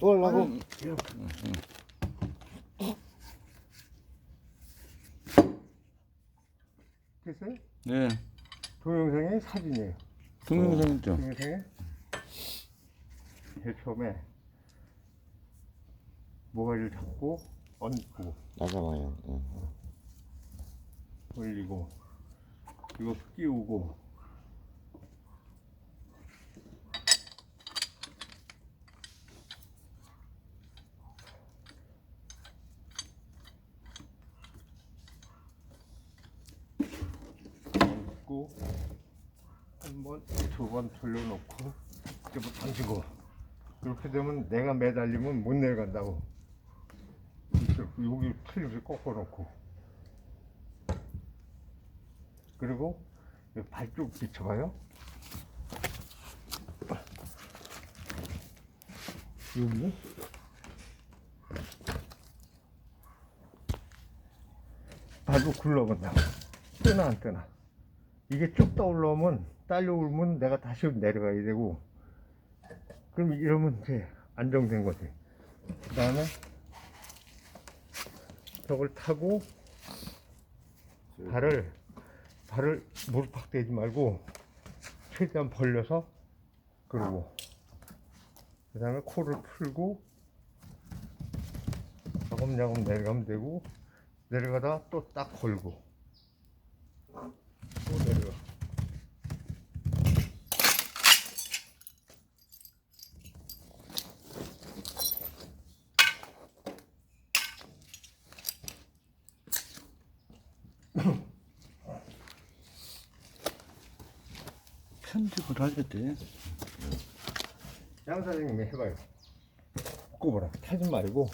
또 하려고? 됐어요? 네. 동영상이 사진이에요. 동영상 있죠. 동영상에 제일 처음에 모가지를 잡고 얹고 나가봐요. 응. 올리고 이거 끼우고 얹고 한 번, 두 번 돌려놓고 이렇게 던지고 이렇게 되면 내가 매달리면 못 내려간다고 여기 틀림없이 꺾어놓고 그리고 발쪽 비춰봐요. 여기 발도 굴러간다. 뜨나 안 뜨나. 이게 쭉 떠올라오면 딸려 오면 내가 다시 내려가야 되고 그럼 이러면 이제 안정된 거지. 그 다음에 저걸 타고 발을 발을 무릎 팍 대지 말고 최대한 벌려서 그러고 그 다음에 코를 풀고 야금야금 내려가면 되고 내려가다 또 딱 걸고 또 내려가 편집을 하겠대. 양 사장님이 해봐요 꼽아라 타지 말고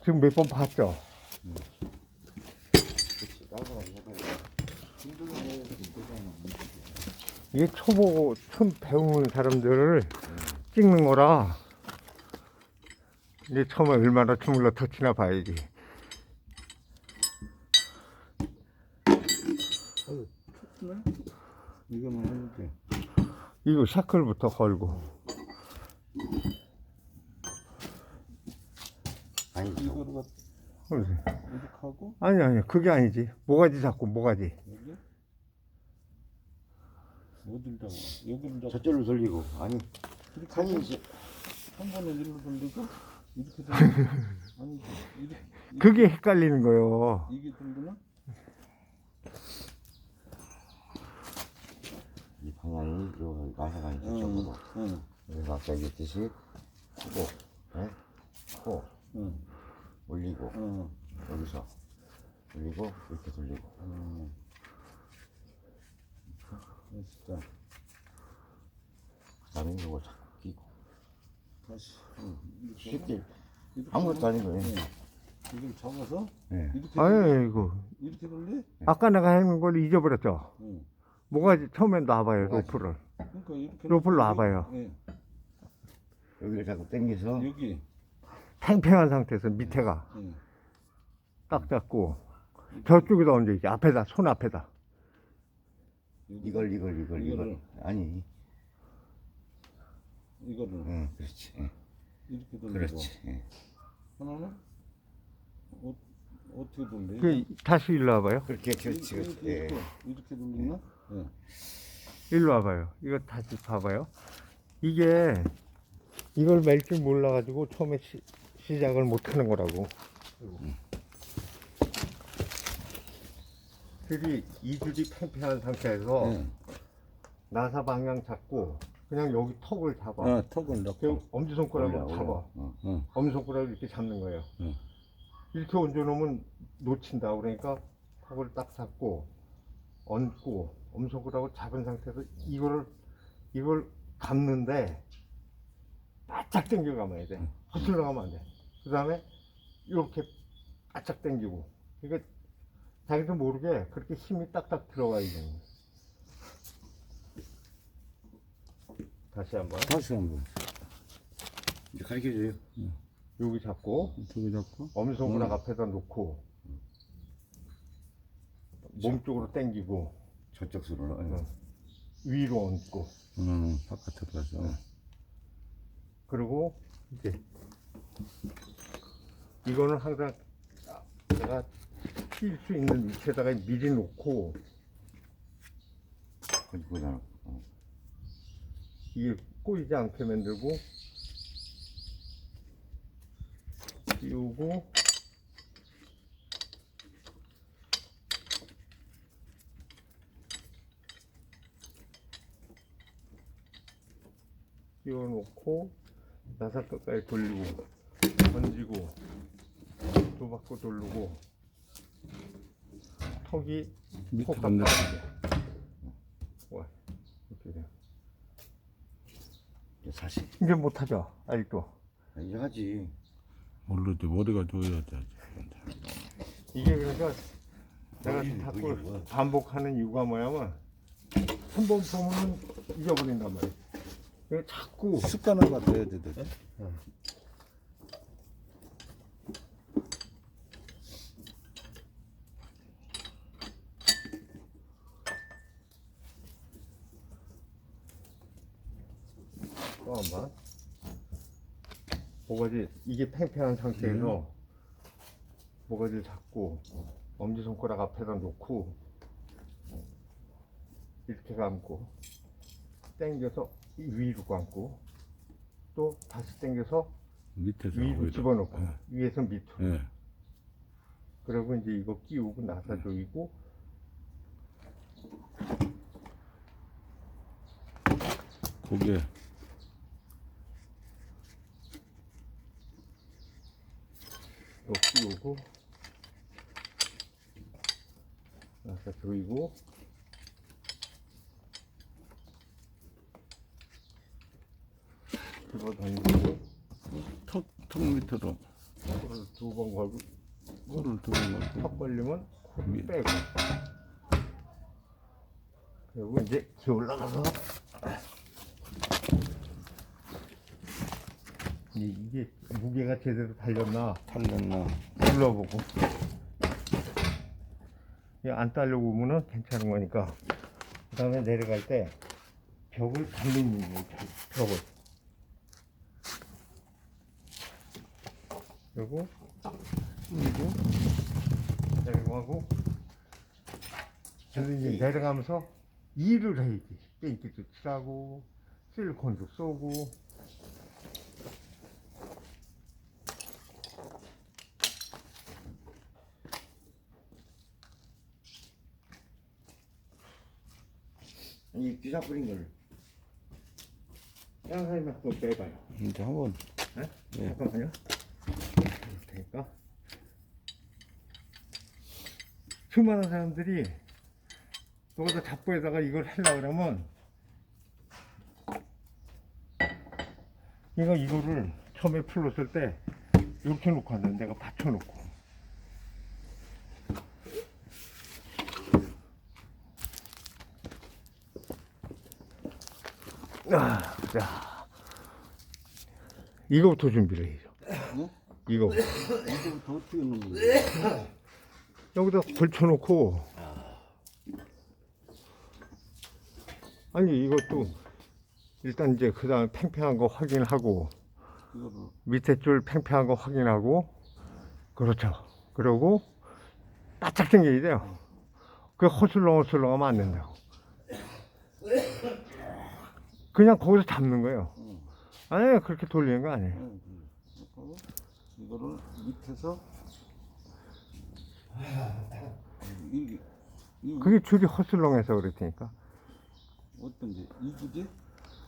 지금 몇 번 봤죠? 그치, 나가봐 해봐요. 힘들네, 힘들잖아. 이게 초보 처음 배우는 사람들을 찍는 거라 이제 처음에 얼마나 주물러 터치나 봐야지. 이거만. 이거 샤클부터 걸고. 이렇게 하고? 아니 아니 그게 아니지. 모가지 잡고 모가지. 여기 어딜 잡아? 여기를 잡고 저쪽으로 돌리고. 아니, 이렇게 하고 이제 한 번에 일로 돌리고 이렇게 돌리고 아니 이렇게 그게 헷갈리는 거요 이게 돌리나? 이 방향이 요 나사가 저쪽으로. 응, 그래서 아까 얘기했듯이 코, 예? 코 응, 올리고 응, 여기서 올리고 이렇게 돌리고. 응. 됐어. 그다음에 이거 자꾸 끼고. 다시 쉽게 아무것도 아닌 거예요. 응. 이걸 잡아서 예. 이렇게 아이고 이렇게 돌리? 아까 내가 했는 걸 잊어버렸죠 응. 모가지 처음엔 놔봐요 모가지. 로프를 그러니까 이렇게 로프를 놔봐요. 예. 여기를 자꾸 당겨서 여기 팽팽한 상태에서 밑에가 응. 딱 잡고 저쪽에다 얹어야지 앞에다 손 앞에다. 이걸 이걸 이걸 이걸 이거를. 아니 이거를 응 그렇지 예. 이렇게 돌리고 그렇지 예. 하나는 어, 어떻게 돌리? 그 다시 일로 와봐요 그렇게 그렇지 이렇게, 그렇지 예. 이렇게, 이렇게 돌리나? 예. 일로 와봐요. 이거 다시 봐봐요. 이게 이걸 맬 줄 몰라가지고 처음에 시, 시작을 못하는 거라고. 줄이 이 줄이 팽팽한 상태에서 예. 나사 방향 잡고 그냥 여기 턱을 잡아. 아, 턱을 그 넣고. 엄지손가락으로 올려, 잡아. 어. 응. 엄지손가락을 이렇게 잡는 거예요. 응. 이렇게 얹어놓으면 놓친다. 그러니까 턱을 딱 잡고 얹고 엄지손가락을 잡은 상태에서 이거를 이걸 감는데 바짝 당겨 감아야 돼. 거슬러 가면 안 돼. 그 다음에 이렇게 바짝 당기고. 그러니까 자기도 모르게 그렇게 힘이 딱딱 들어가야 되는 거야. 다시 한번 다시 한 번. 이제 가르쳐줘요 여기 잡고 저기 잡고. 엄지손가락 음. 앞에다 놓고 몸 쪽으로 당기고 저쪽 수로 응. 위로 얹고 응, 바깥으로 가서. 그리고 이제 이거는 항상 내가 낄수 있는 위치에다가 미리 놓고 그거잖아. 어. 이게 꼬이지 않게 만들고 띄우고 띄워놓고 나사 끝까지 돌리고 던지고 두 바퀴 돌리고 턱이 밑에 콕 건네. 와 이렇게 돼. 이게 사실 이제 못하죠 아직도 인정하지. 모르지 머리가 조여야 돼. 이게 그러니까 내가 자꾸? 반복하는 이유가 뭐냐면 한 번 보면은 잊어버린단 말이야. 자꾸 습관화가 돼야 돼. 돼. 또 한 번 모가지 이게 팽팽한 상태에서 모가지를 잡고 엄지손가락 앞에다 놓고 이렇게 감고 당겨서 위로 감고 또 다시 당겨서 밑에서 위로. 집어넣고 예. 위에서 밑으로 예. 그리고 이제 이거 끼우고 나사 조이고 고개 또 끼우고 나사 조이고 집어 던지고. 턱 턱 밑으로. 코를 두 번 걸고 코를 두 번 걸고 턱 걸리면 코를 위에. 빼고. 그리고 이제 기 올라가서 이- 이게 무게가 제대로 달렸나? 탈렸나. 눌러보고. 이안 따려고 보면은 괜찮은 거니까. 그 다음에 내려갈 때 벽을 달리는 거예요 벽- 벽을 그리고 그리고 내려가고 그래서 이제 내려가면서 일을 해야지. 뺑기도 칠하고 실리콘도 쏘고 이 비자 뿌린 걸 양살만 또 빼봐요 이제 한번 네? 예. 잠깐만요. 되니까. 수많은 사람들이 여기다 잡고에다가 이걸 하려고 그러면 이거 이거를 처음에 풀었을 때 이렇게 놓고 하는데 내가 받쳐놓고 아, 자. 이거부터 준비를 해야죠. 네? 이거 이제부터 어떻게 넣는 거야? 여기다 걸쳐놓고. 아니 이것도 일단 이제 그 다음에 팽팽한 거 확인하고 이거를 밑에 줄 팽팽한 거 확인하고 그렇죠. 그러고 바짝 당겨야 돼요. 그 허슬렁허슬렁 하면 안 된다고 그냥 거기서 잡는 거예요 응. 아니 그렇게 돌리는 거 아니에요 응, 응. 그리고 이거를 밑에서 이게 이 그게 줄이 허슬렁해서 그렇다니까 어떤 게 이거지?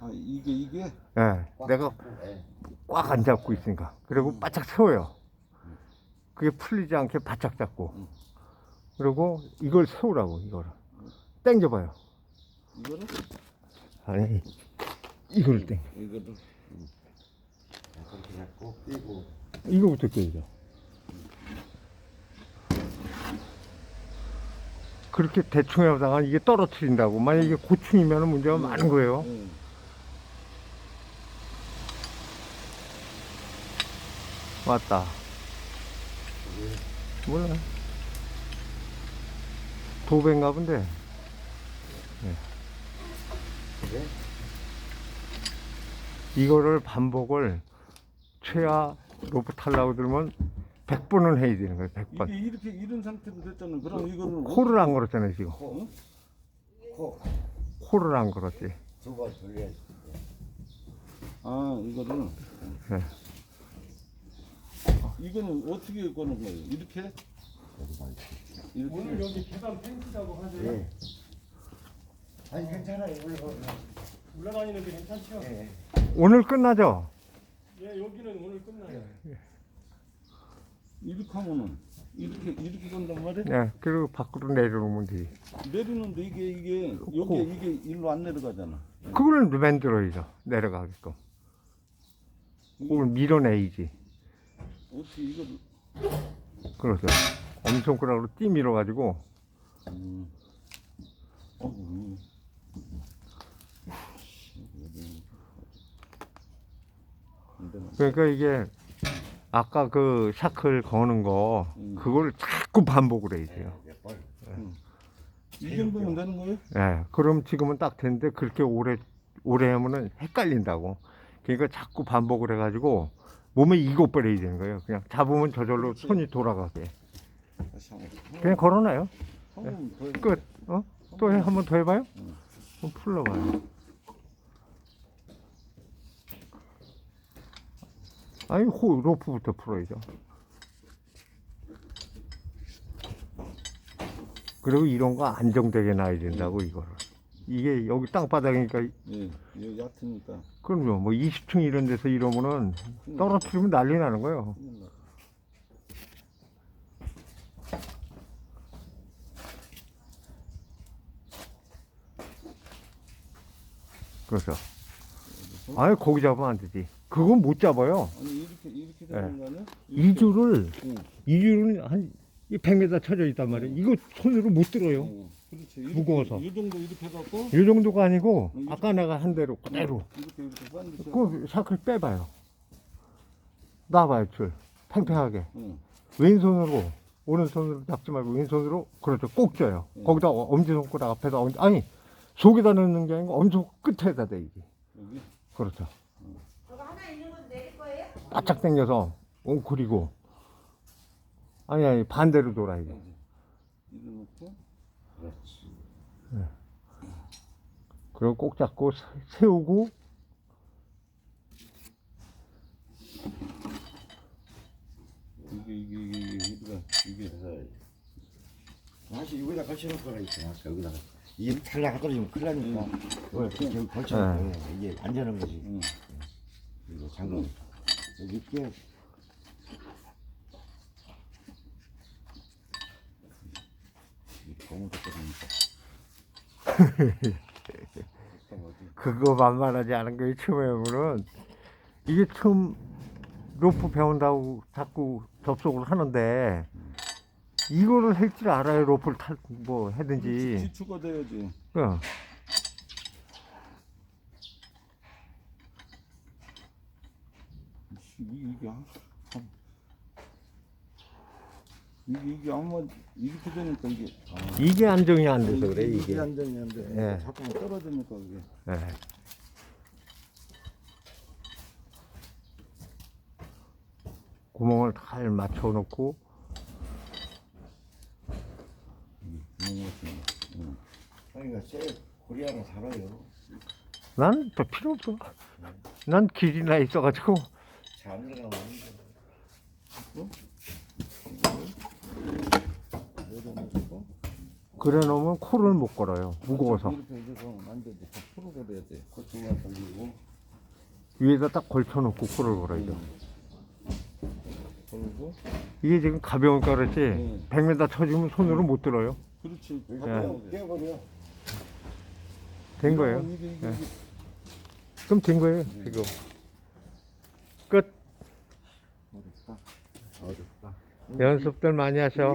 아 이게 이게 예, 내가 예. 꽉안 잡고 있으니까. 그리고 바짝 세워요. 그게 풀리지 않게 바짝 잡고. 음. 그리고 이걸 세우라고, 이거를. 당겨봐요. 이거를 아니, 이거를 당겨. 이거를 그렇게 잡고 끼고 이거부터 껴야죠. 그렇게 대충 하다가 이게 떨어뜨린다고. 만약 이게 고충이면 문제가 많은 거예요. 응. 왔다. 몰라. 도배인가 본데. 그래? 이거를 반복을 최하 로프 탈라고 들면 100번은 해야 되는 거예요. 100번. 이게 이렇게 이런 상태로 됐잖아. 그럼 이거를 코를 안 걸었잖아요, 지금. 어? 코 코를 안 걸었지. 두번 돌려야지. 아 이거를 네. 이거는 어떻게 거는 거예요? 이렇게 이렇게 오늘 여기 계단 펜스라고 하세요. 예. 아니 괜찮아요. 올라가. 올라다니는데 괜찮죠? 예. 오늘 끝나죠? 예, 여기는 오늘 끝나요. 이렇게 하면은 이렇게 이렇게 건단 말이야? 네. 그리고 밖으로 내려놓으면 되지. 내리는데 이게 이게 코. 여기 이게 일로 안 내려가잖아. 그걸 만들어야죠. 내려가게끔. 그걸 밀어내야지. 어떻게 이거를 그렇죠. 엄손가락으로 띠 밀어가지고 음. 어, 음. 그러니까 이게 아까 그 샤클 거는 거 음. 그걸 자꾸 반복을 해야 돼요. 몇 번. 이 정도면 되는 거예요? 예. 그럼 지금은 딱 됐는데 그렇게 오래 오래 하면은 헷갈린다고. 그러니까 자꾸 반복을 해가지고 몸에 이고 버려야 되는 거예요. 그냥 잡으면 저절로 그렇지. 손이 돌아가게. 다시 한 번. 그냥 걸어놔요. 해. 끝. 어? 또 한 번 더 해봐요? 응. 한번 풀러봐요. 아니, 호, 로프부터 풀어야죠. 그리고 이런 거 안정되게 놔야 된다고, 이거를. 이게 여기 땅바닥이니까, 예, 여기 얕으니까. 그럼요. 뭐 20층 이런 데서 이러면은 떨어뜨리면 난리 나는 거예요. 큰일 나. 그래서. 아니, 거기 잡으면 안 되지. 그건 못 잡아요. 아니 이렇게 이렇게 되는 거 아니야? 이 줄을, 응. 이 줄은 한 100m 쳐져 있단 말이에요. 이거 손으로 못 들어요. 어, 그렇지. 이렇게, 무거워서. 이 정도 이렇게 해갖고 이 정도가 아니고, 응, 아까 내가 한 대로 그대로. 이렇게 이렇게 반드시. 그 샤클 빼봐요. 놔봐요, 줄. 팽팽하게. 응. 왼손으로, 오른손으로 잡지 말고 왼손으로, 그렇죠. 꼭 쪄요. 응. 거기다 엄지손가락 앞에다, 엄지, 아니, 속에다 넣는 게 아니고 엄지손 끝에다 대야지. 여기. 그렇죠. 저거 하나 있는 건 내릴 거예요? 바짝 당겨서, 웅크리고. 아니, 아니, 반대로 돼. 이거 놓고 그렇지. 그리고 꼭 잡고 세- 세우고, 이게 이게 이게 이게 이게 이게 그래서 다시 여기다 걸쳐놓을 거라 있잖아. 아까 여기다가 이게 탈락 떨어지면 큰일 나니까 이걸 저기 걸쳐놓고 이게 안전한 거지. 응. 이거 잠깐 여기 있게 너무. 그거 만만하지 않은 게 처음에 오면은 이게 처음 로프 배운다고 자꾸 접속을 하는데 이거를 할 줄 알아야 로프를 탈뭐 하든지 지추가 돼야지. 어. 이게 이게 한- 한- 이게 이게 아마 이렇게 되니까 이게 아, 이게 안정이 안 돼서 그래 이게 안정이 안 돼. 예. 자꾸 떨어지니까 이게. 예. 구멍을 잘 맞춰 놓고 구멍 같은 거. 응. 그러니까 쇠 고리하나 살아요. 난더 필요 없어 난 길이 나 있어가지고 잘 들어가면 내려놓고 그래 놓으면 코를 못 걸어요. 무거워서. 이렇게 해서 돼야 돼. 위에다 딱 걸쳐 놓고 코를 걸어야죠. 걸고. 이게 지금 가벼우니까 그렇지 음. 100m 쳐주면 손으로 못 들어요? 그렇지. 예. 떼어- 떼어버려. 된 거예요? 이게 이게 예. 이게. 그럼 된 거예요 지금 끝 어렵다. 어렵다. 연습들 많이 하셔